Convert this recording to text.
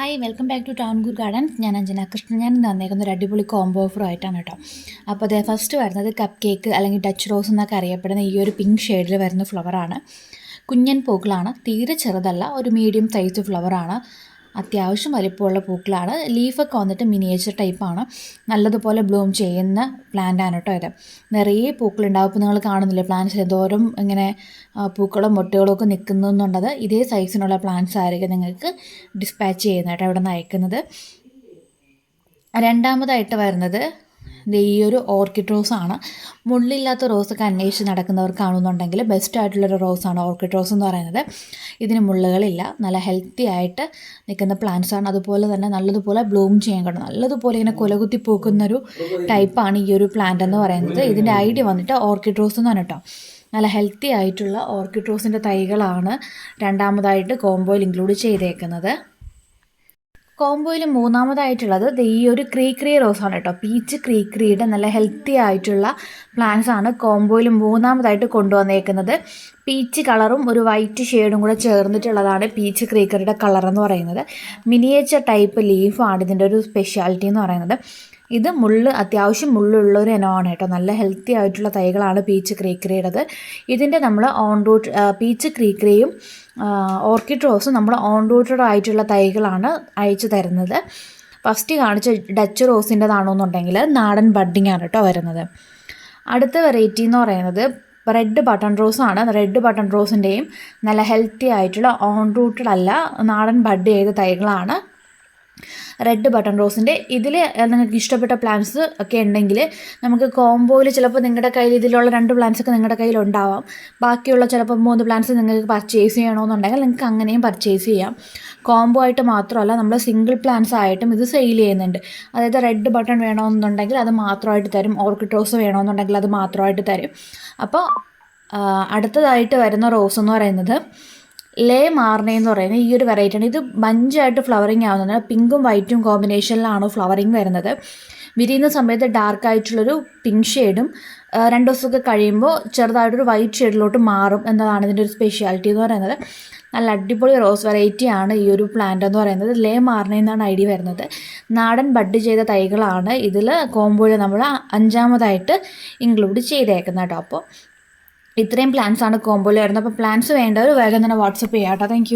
Hi welcome back to town ഗുർ gardens ഞാൻ അഞ്ജന കൃഷ്ണൻ. ഞാൻ തന്നേക്കുന്ന ഒരു അടിപൊളി കോംബോ ഓഫർ ആയിട്ടാണ് കേട്ടോ. അപ്പോൾ അതേ ഫസ്റ്റ് വരുന്നത് കപ്പ് കേക്ക് അല്ലെങ്കിൽ ടച്ച് റോസ് എന്നൊക്കെ അറിയപ്പെടുന്ന ഈ ഒരു പിങ്ക് ഷെയ്ഡിൽ വരുന്ന ഫ്ലവറാണ് കുഞ്ഞൻ പൂക്കളാണ്. തീരെ ചെറുതല്ല ഒരു മീഡിയം സൈസ് ഫ്ലവറാണ് അത്യാവശ്യം വലിപ്പമുള്ള പൂക്കളാണ്. ലീഫൊക്കെ വന്നിട്ട് മിനിയേച്ചർ ടൈപ്പാണ് നല്ലതുപോലെ ബ്ലൂം ചെയ്യുന്ന പ്ലാന്റ് ആണ് കേട്ടോ ഇത്. നിറയെ പൂക്കളുണ്ടാവും. ഇപ്പോൾ നിങ്ങൾ കാണുന്നില്ലേ പ്ലാന്റ്സ് എന്തോരം ഇങ്ങനെ പൂക്കളും മുട്ടകളും ഒക്കെ നിൽക്കുന്നുണ്ടത് ഇതേ സൈസിനുള്ള പ്ലാന്റ്സ് ആയിരിക്കും നിങ്ങൾക്ക് ഡിസ്പാച്ച് ചെയ്യുന്നതായിട്ട് അവിടെ നിന്ന് അയക്കുന്നത്. രണ്ടാമതായിട്ട് വരുന്നത് ഈ ഒരു ഓർക്കിഡ് റോസ് ആണ്. മുള്ളില്ലാത്ത റോസൊക്കെ അന്വേഷിച്ച് നടക്കുന്നവർക്കാണെന്നുണ്ടെങ്കിൽ ബെസ്റ്റ് ആയിട്ടുള്ളൊരു റോസാണ് ഓർക്കിഡ് റോസ് എന്ന് പറയുന്നത്. ഇതിന് മുള്ളുകളില്ല. നല്ല ഹെൽത്തി ആയിട്ട് നിൽക്കുന്ന പ്ലാന്റ്സ് ആണ്. അതുപോലെ തന്നെ നല്ലതുപോലെ ബ്ലൂം ചെയ്യാൻ കഴിയും. നല്ലതുപോലെ ഇങ്ങനെ കൊലകുത്തി പൂക്കുന്നൊരു ടൈപ്പാണ് ഈ ഒരു പ്ലാന്റ് എന്ന് പറയുന്നത്. ഇതിന്റെ ഐഡിയ വന്നിട്ട് ഓർക്കിഡ് റോസ് എന്ന് പറഞ്ഞിട്ടോ. നല്ല ഹെൽത്തി ആയിട്ടുള്ള ഓർക്കിഡ് റോസിന്റെ തൈകളാണ് രണ്ടാമതായിട്ട് കോംബോയിൽ ഇൻക്ലൂഡ് ചെയ്തേക്കുന്നത്. കോംബോയിൽ മൂന്നാമതായിട്ടുള്ളത് ഈ ഒരു ക്രീക്രി റോസ് ആണ് കേട്ടോ. പീച്ച് ക്രീക്രീയുടെ നല്ല ഹെൽത്തി ആയിട്ടുള്ള പ്ലാന്റ്സ് ആണ് കോംബോയിൽ മൂന്നാമതായിട്ട് കൊണ്ടുവന്നേക്കുന്നത്. പീച്ച് കളറും ഒരു വൈറ്റ് ഷെയ്ഡും കൂടെ ചേർന്നിട്ടുള്ളതാണ് പീച്ച് ക്രീക്കറിയുടെ കളർ എന്ന് പറയുന്നത്. മിനിയേച്ചർ ടൈപ്പ് ലീഫാണ് ഇതിന്റെ ഒരു സ്പെഷ്യാലിറ്റി എന്ന് പറയുന്നത്. ഇത് മുള്ള് അത്യാവശ്യം മുള്ളുള്ള ഒരു ഇനമാണ് കേട്ടോ. നല്ല ഹെൽത്തി ആയിട്ടുള്ള തൈകളാണ് പീച്ച് ക്രീക്രിയുടേത് ഇതിന്റെ നമ്മൾ ഓൺ റൂട്ട് പീച്ച് ക്രീക്രിയും ഓർക്കിഡ് റോസും നമ്മൾ ഓൺ റൂട്ടഡ് ആയിട്ടുള്ള തൈകളാണ് അയച്ചു തരുന്നത്. ഫസ്റ്റ് കാണിച്ച ഡച്ച് റോസിന്റെതാണെന്നുണ്ടെങ്കിൽ നാടൻ ബഡ്ഡിംഗ് ആണ് കേട്ടോ വരുന്നത്. അടുത്ത വെറൈറ്റി എന്ന് പറയുന്നത് റെഡ് ബട്ടൺ റോസാണ് റെഡ് ബട്ടൺ റോസിന്റെയും നല്ല ഹെൽത്തി ആയിട്ടുള്ള ഓൺ റൂട്ടഡ് അല്ല നാടൻ ബഡ് ചെയ്ത തൈകളാണ് റെഡ് ബട്ടൺ റോസിന്റെ ഇതിൽ നിങ്ങൾക്ക് ഇഷ്ടപ്പെട്ട പ്ലാന്റ്സ് ഒക്കെ ഉണ്ടെങ്കിൽ നമുക്ക് കോംബോയിൽ ചിലപ്പോൾ നിങ്ങളുടെ കയ്യിൽ ഇതിലുള്ള രണ്ട് പ്ലാന്റ്സ് ഒക്കെ നിങ്ങളുടെ കയ്യിൽ ഉണ്ടാവാം. ബാക്കിയുള്ള ചിലപ്പോൾ മൂന്ന് പ്ലാന്റ്സ് നിങ്ങൾക്ക് പർച്ചേസ് ചെയ്യണമെന്നുണ്ടെങ്കിൽ നിങ്ങൾക്ക് അങ്ങനെയും പർച്ചേസ് ചെയ്യാം. കോംബോ ആയിട്ട് മാത്രമല്ല നമ്മൾ സിംഗിൾ പ്ലാന്റ്സ് ആയിട്ടും ഇത് സെയിൽ ചെയ്യുന്നുണ്ട്. അതായത് റെഡ് ബട്ടൺ വേണമെന്നുണ്ടെങ്കിൽ അത് മാത്രമായിട്ട് തരും. ഓർക്കിഡ് റോസ് വേണമെന്നുണ്ടെങ്കിൽ അത് മാത്രമായിട്ട് തരും. അപ്പോൾ അടുത്തതായിട്ട് വരുന്ന റോസ് എന്ന് പറയുന്നത് ലേ മാർണേ എന്ന് പറയുന്ന ഈ ഒരു വെറൈറ്റി ആണ്. ഇത് ബഞ്ചായിട്ട് ഫ്ലവറിങ് ആവുന്നത് പിങ്കും വൈറ്റും കോമ്പിനേഷനിലാണ് ഫ്ലവറിങ് വരുന്നത്. വിരിയുന്ന സമയത്ത് ഡാർക്ക് ആയിട്ടുള്ളൊരു പിങ്ക് ഷെയ്ഡും രണ്ട് ദിവസമൊക്കെ കഴിയുമ്പോൾ ചെറുതായിട്ടൊരു വൈറ്റ് ഷെയ്ഡിലോട്ട് മാറും എന്നതാണ് ഇതിന്റെ ഒരു സ്പെഷ്യാലിറ്റി എന്ന് പറയുന്നത്. നല്ല അടിപൊളി റോസ് വെറൈറ്റി ആണ് ഈ ഒരു പ്ലാന്റ് എന്ന് പറയുന്നത്. ലേ മാർണ എന്നാണ് ഐഡിയ വരുന്നത്. നാടൻ ബഡ് ചെയ്ത തൈകളാണ് ഇതിൽ കോമ്പോയിൽ നമ്മൾ അഞ്ചാമതായിട്ട് ഇൻക്ലൂഡ് ചെയ്തേക്കുന്നത് കേട്ടോ. അപ്പോൾ ഇത്രയും പ്ലാൻസ് ആണ് കോമ്പോയിൽ വരുന്നത്. അപ്പോൾ പ്ലാൻസ് വേണ്ടവർ വേഗം തന്നെ വാട്സപ്പ് ചെയ്യാം കേട്ടോ. താങ്ക്